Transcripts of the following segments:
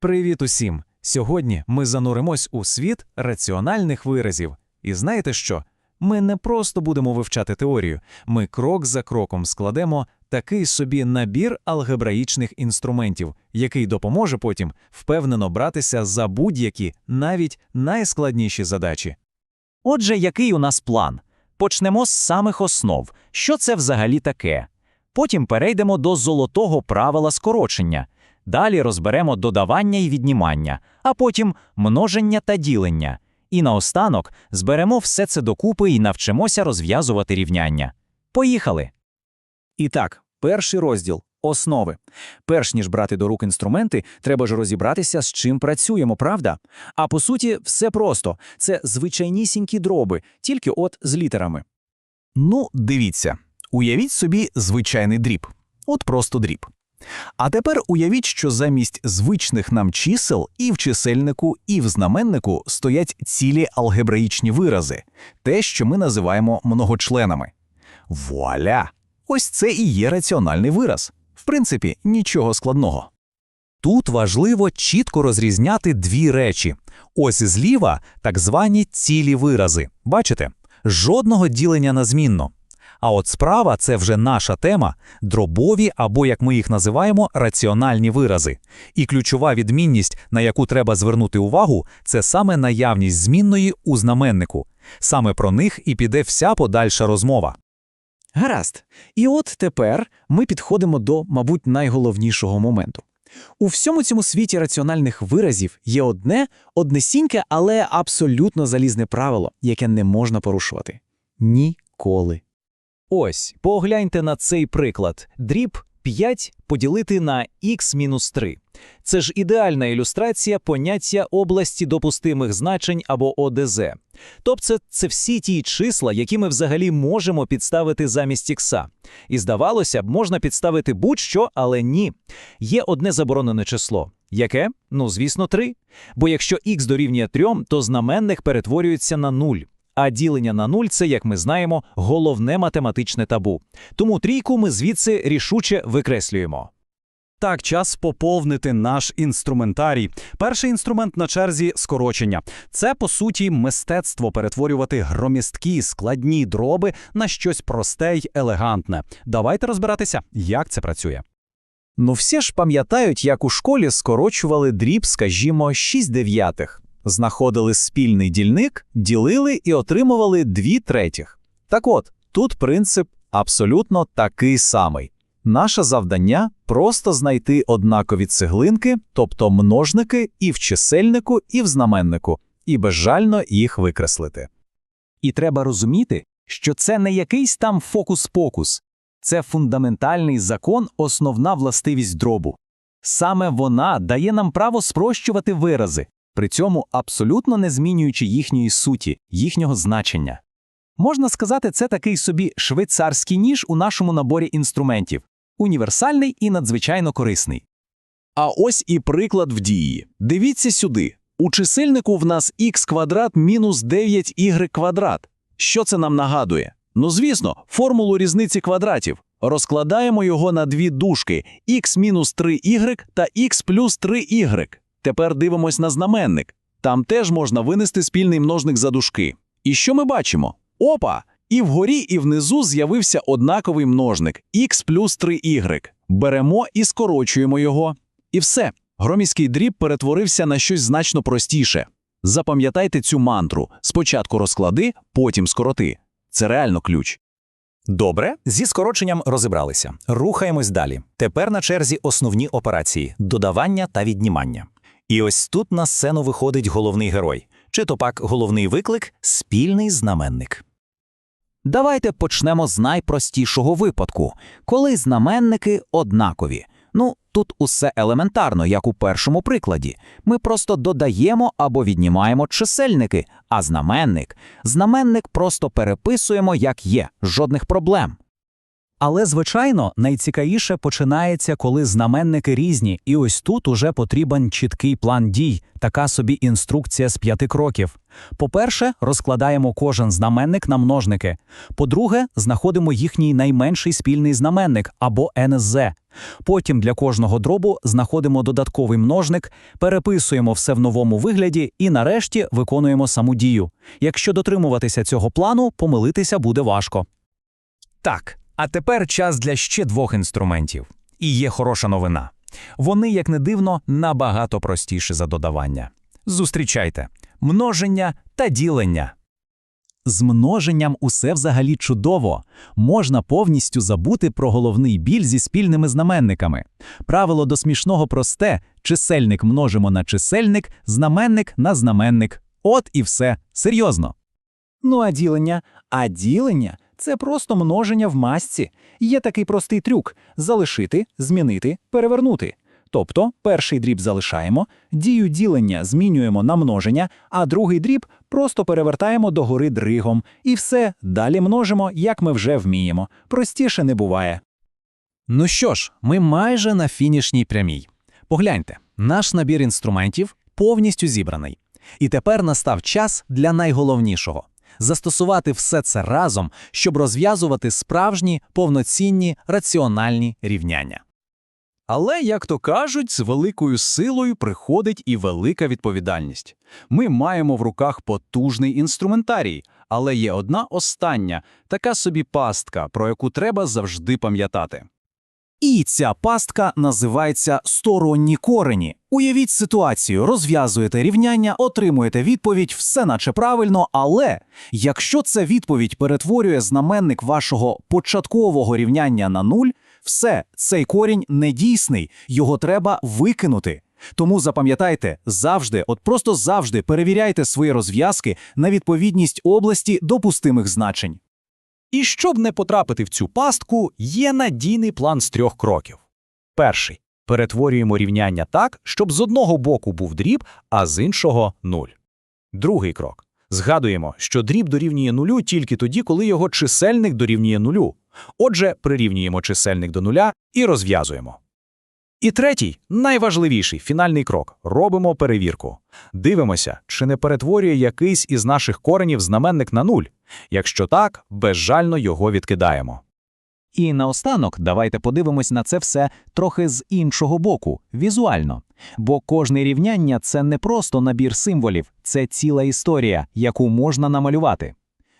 Привіт усім! Сьогодні ми зануримось у світ раціональних виразів. І знаєте що? Ми не просто будемо вивчати теорію, ми крок за кроком складемо такий собі набір алгебраїчних інструментів, який допоможе потім впевнено братися за будь-які, навіть найскладніші задачі. Отже, який у нас план? Почнемо з самих основ. Що це взагалі таке? Потім перейдемо до золотого правила скорочення. Далі розберемо додавання і віднімання, а потім множення та ділення. І наостанок зберемо все це докупи і навчимося розв'язувати рівняння. Поїхали! І так, перший розділ основи. Перш ніж брати до рук інструменти, треба ж розібратися, з чим працюємо, правда? А по суті, все просто це звичайнісінькі дроби, тільки от з літерами. Ну, дивіться, уявіть собі звичайний дріб. От просто дріб. А тепер уявіть, що замість звичних нам чисел і в чисельнику, і в знаменнику стоять цілі алгебраїчні вирази, те, що ми називаємо многочленами. Вуаля! Ось це і є раціональний вираз. В принципі, нічого складного. Тут важливо чітко розрізняти дві речі. Ось зліва так звані цілі вирази. Бачите? Жодного ділення на змінно. А от справа це вже наша тема дробові або, як ми їх називаємо, раціональні вирази. І ключова відмінність, на яку треба звернути увагу, це саме наявність змінної у знаменнику. Саме про них і піде вся подальша розмова. Гаразд. І от тепер ми підходимо до, мабуть, найголовнішого моменту. У всьому цьому світі раціональних виразів є одне, однесіньке, але абсолютно залізне правило, яке не можна порушувати. Ніколи. Ось, погляньте на цей приклад. Дріб 5 поділити на х-3. Це ж ідеальна ілюстрація поняття області допустимих значень або ОДЗ. Тобто це всі ті числа, які ми взагалі можемо підставити замість ікса. І здавалося б, можна підставити будь-що, але ні. Є одне заборонене число. Яке? Ну, звісно, 3. Бо якщо х дорівнює 3, то знаменник перетворюється на 0. А ділення на нуль це, як ми знаємо, головне математичне табу. Тому трійку ми звідси рішуче викреслюємо. Так, час поповнити наш інструментарій. Перший інструмент на черзі скорочення. Це, по суті, мистецтво перетворювати громісткі, складні дроби на щось просте й елегантне. Давайте розбиратися, як це працює. Ну всі ж пам'ятають, як у школі скорочували дріб, скажімо, 6 дев'ятих. Знаходили спільний дільник, ділили і отримували 2 третіх. Так от, тут принцип абсолютно такий самий. Наше завдання просто знайти однакові цеглинки, тобто множники і в чисельнику, і в знаменнику, і безжально їх викреслити. І треба розуміти, що це не якийсь там фокус-покус. Це фундаментальний закон, основна властивість дробу. Саме вона дає нам право спрощувати вирази, при цьому абсолютно не змінюючи їхньої суті, їхнього значення. Можна сказати, це такий собі швейцарський ніж у нашому наборі інструментів, універсальний і надзвичайно корисний. А ось і приклад в дії. Дивіться сюди. У чисельнику в нас х квадрат мінус 9y квадрат. Що це нам нагадує? Ну, звісно, формулу різниці квадратів. Розкладаємо його на дві дужки х мінус 3y та х плюс 3y. Тепер дивимось на знаменник. Там теж можна винести спільний множник за дужки. І що ми бачимо? Опа! І вгорі, і внизу з'явився однаковий множник х плюс 3y. Беремо і скорочуємо його. І все. Громіський дріб перетворився на щось значно простіше. Запам'ятайте цю мантру: спочатку розклади, потім скороти. Це реально ключ. Добре, зі скороченням розібралися. Рухаємось далі. Тепер на черзі основні операції додавання та віднімання. І ось тут на сцену виходить головний герой, чи то пак головний виклик спільний знаменник. Давайте почнемо з найпростішого випадку, коли знаменники однакові. Ну, тут усе елементарно, як у першому прикладі. Ми просто додаємо або віднімаємо чисельники, а знаменник. Знаменник просто переписуємо, як є, жодних проблем. Але, звичайно, найцікавіше починається, коли знаменники різні, і ось тут уже потрібен чіткий план дій, така собі інструкція з п'яти кроків. По-перше, розкладаємо кожен знаменник на множники. По-друге, знаходимо їхній найменший спільний знаменник або НСЗ. Потім для кожного дробу знаходимо додатковий множник, переписуємо все в новому вигляді і нарешті виконуємо саму дію. Якщо дотримуватися цього плану, помилитися буде важко. Так, а тепер час для ще двох інструментів. І є хороша новина. Вони, як не дивно, набагато простіші за додавання. Зустрічайте множення та ділення. З множенням усе взагалі чудово. Можна повністю забути про головний біль зі спільними знаменниками. Правило до смішного просте: чисельник множимо на чисельник, знаменник на знаменник. От і все. Серйозно. Ну а ділення? А ділення це просто множення в масці. Є такий простий трюк: залишити, змінити, перевернути. Тобто перший дріб залишаємо, дію ділення змінюємо на множення, а другий дріб просто перевертаємо догори дригом. І все, далі множимо, як ми вже вміємо. Простіше не буває. Ну що ж, ми майже на фінішній прямій. Погляньте, наш набір інструментів повністю зібраний. І тепер настав час для найголовнішого застосувати все це разом, щоб розв'язувати справжні, повноцінні, раціональні рівняння. Але, як то кажуть, з великою силою приходить і велика відповідальність. Ми маємо в руках потужний інструментарій, але є одна остання, така собі пастка, про яку треба завжди пам'ятати. І ця пастка називається сторонні корені. Уявіть ситуацію, розв'язуєте рівняння, отримуєте відповідь, все наче правильно, але якщо ця відповідь перетворює знаменник вашого початкового рівняння на нуль, все, цей корінь недійсний, його треба викинути. Тому запам'ятайте, завжди, от просто завжди перевіряйте свої розв'язки на відповідність області допустимих значень. І щоб не потрапити в цю пастку, є надійний план з трьох кроків. Перший перетворюємо рівняння так, щоб з одного боку був дріб, а з іншого нуль. Другий крок. Згадуємо, що дріб дорівнює нулю тільки тоді, коли його чисельник дорівнює нулю. Отже, прирівнюємо чисельник до нуля і розв'язуємо. І третій, найважливіший фінальний крок робимо перевірку. Дивимося, чи не перетворює якийсь із наших коренів знаменник на нуль. Якщо так, безжально його відкидаємо. І наостанок давайте подивимось на це все трохи з іншого боку, візуально. Бо кожне рівняння це не просто набір символів, це ціла історія, яку можна намалювати.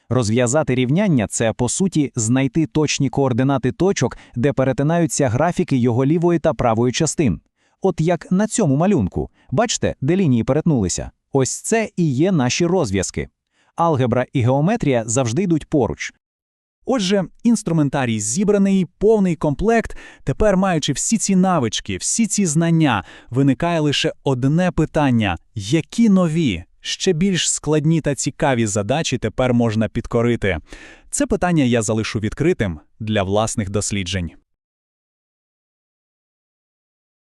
Розв'язати рівняння це, по суті, знайти точні координати точок, де перетинаються графіки його лівої та правої частин. От як на цьому малюнку. Бачите, де лінії перетнулися? Ось це і є наші розв'язки. Алгебра і геометрія завжди йдуть поруч. Отже, інструментарій зібраний, повний комплект. Тепер, маючи всі ці навички, всі ці знання, виникає лише одне питання: які нові, ще більш складні та цікаві задачі тепер можна підкорити? Це питання я залишу відкритим для власних досліджень.